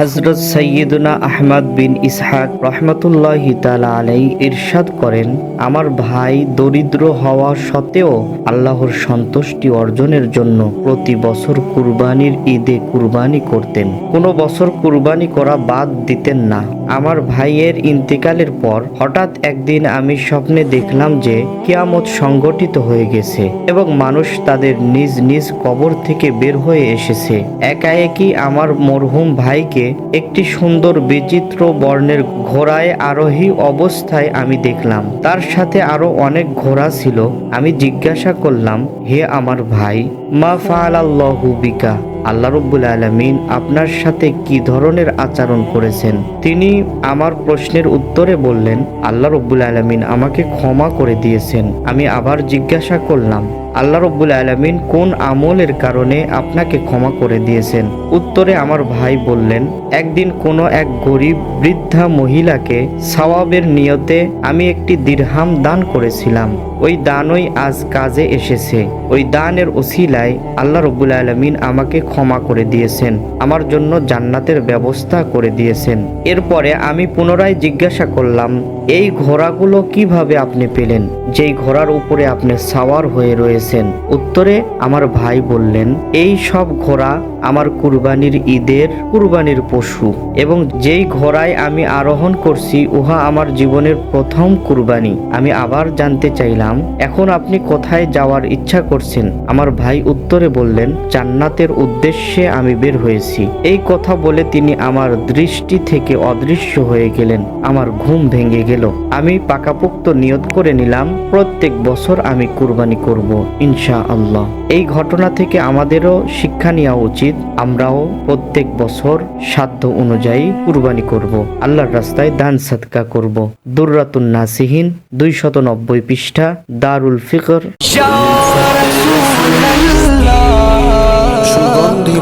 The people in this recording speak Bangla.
হজরত সৈয়দুনা আহমদ বিন ইসহাক রহমতুল্লাহ তালা আলাই ইরশাদ করেন, আমার ভাই দরিদ্র হওয়া সত্ত্বেও আল্লাহর সন্তুষ্টি অর্জনের জন্য প্রতি বছর কুরবানির ঈদে কুরবানি করতেন। কোনো বছর কুরবানি করা বাদ দিতেন না। আমার ভাইয়ের ইন্তেকালের পর হঠাৎ একদিন আমি স্বপ্নে দেখলাম যে কিয়ামত সংগঠিত হয়ে গেছে এবং মানুষ তাদের নিজ নিজ কবর থেকে বের হয়ে এসেছে। একাএকি আমার মরহুম ভাইকে একটি সুন্দর বিচিত্র বর্ণের ঘোড়ায় আরোহী অবস্থায় আমি দেখলাম। তার সাথে আরও অনেক ঘোড়া ছিল। আমি জিজ্ঞাসা করলাম, হে আমার ভাই, মা ফাআলাল্লাহু বিকা? আল্লাহ রব্বুল আলমিন আপনার সাথে কি ধরনের আচরণ করেছেন? তিনি আমার প্রশ্নের উত্তরে বললেন, আল্লাহ রব্বুল আলমিন আমাকে ক্ষমা করে দিয়েছেন। আমি আবার জিজ্ঞাসা করলাম আল্লাহ রব্বুল আলমিন কোন আমলের কারণে আপনাকে ক্ষমা করে দিয়েছেন? উত্তরে আমার ভাই বললেন, একদিন কোনো এক গরিব বৃদ্ধা মহিলাকে সওয়াবের নিয়তে আমি একটি দিরহাম দান করেছিলাম। ওই দানই আজ কাজে এসেছে। ওই দানের ওসিলায় আল্লাহ রব্বুল আলমিন আমাকে ক্ষমা করে দিয়েছেন। আমার জন্য জান্নাতের ব্যবস্থা করে দিয়েছেন। এরপরে আমি পুনরায় জিজ্ঞাসা করলাম, এই ঘোড়াগুলো কীভাবে আপনি পেলেন? যেই ঘোড়ার উপরে আপনি সাওয়ার হয়ে রয়েছেন উত্তরে আমার ভাই বললেন এই সব ঘোড়া আমার কুরবানির ঈদের কুরবানির পশু এবং যেই ঘোড়ায় আমি আরোহণ করছি, উহা আমার জীবনের প্রথম কুরবানি। আমি আবার জানতে চাইলাম, এখন আপনি কোথায় যাওয়ার ইচ্ছা করছেন? আমার ভাই উত্তরে বললেন, জান্নাতের উদ্দেশ্যে আমি বের হয়েছি। এই কথা বলে তিনি আমার দৃষ্টি থেকে অদৃশ্য হয়ে গেলেন। আমার ঘুম ভেঙে গেল। আমি পাকাপোক্ত নিয়ত করে নিলাম, প্রত্যেক বছর আমি কুরবানি করব ইনশা আল্লাহ এই ঘটনা থেকে আমাদেরও শিক্ষা নেওয়া উচিত আমরাও প্রত্যেক বছর সাধ্য অনুযায়ী কুরবানি করব। আল্লাহর রাস্তায় দান সাদকা করব। দুর্রাতুন নাসিহীন দুই শত নব্বই পৃষ্ঠা দারুল ফিকর সুগন্ধি